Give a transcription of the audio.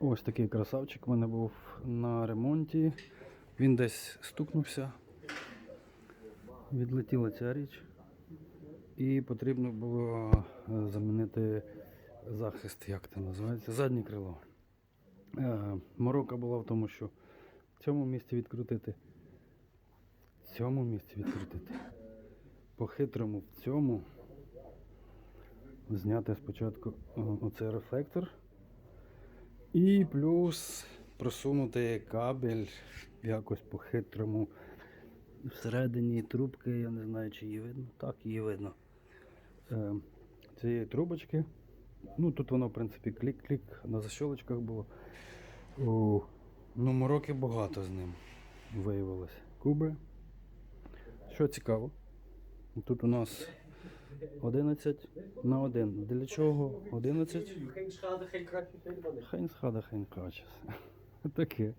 Ось такий красавчик в мене був на ремонті. Він десь стукнувся. Відлетіла ця річ. І потрібно було е, замінити захист, як це називається, заднє крило. Е, Морока була в тому, що в цьому місці відкрутити, в цьому місці відкрутити. По-хитрому в цьому зняти спочатку оцей рефлектор. І плюс просунути кабель якось по-хитрому. Всередині трубки, я не знаю, чи її видно. Так, її видно. Е, цієї трубочки. Ну, тут воно, в принципі, клік-клік, на защолочках було. О, ну, мороки багато з ним виявилось. Куби. Що цікаво, тут у нас 11 на 1. Для чого 11? Geen schade, geen kratjes, helemaal niks. Хайн схада, хайн качес. Таке.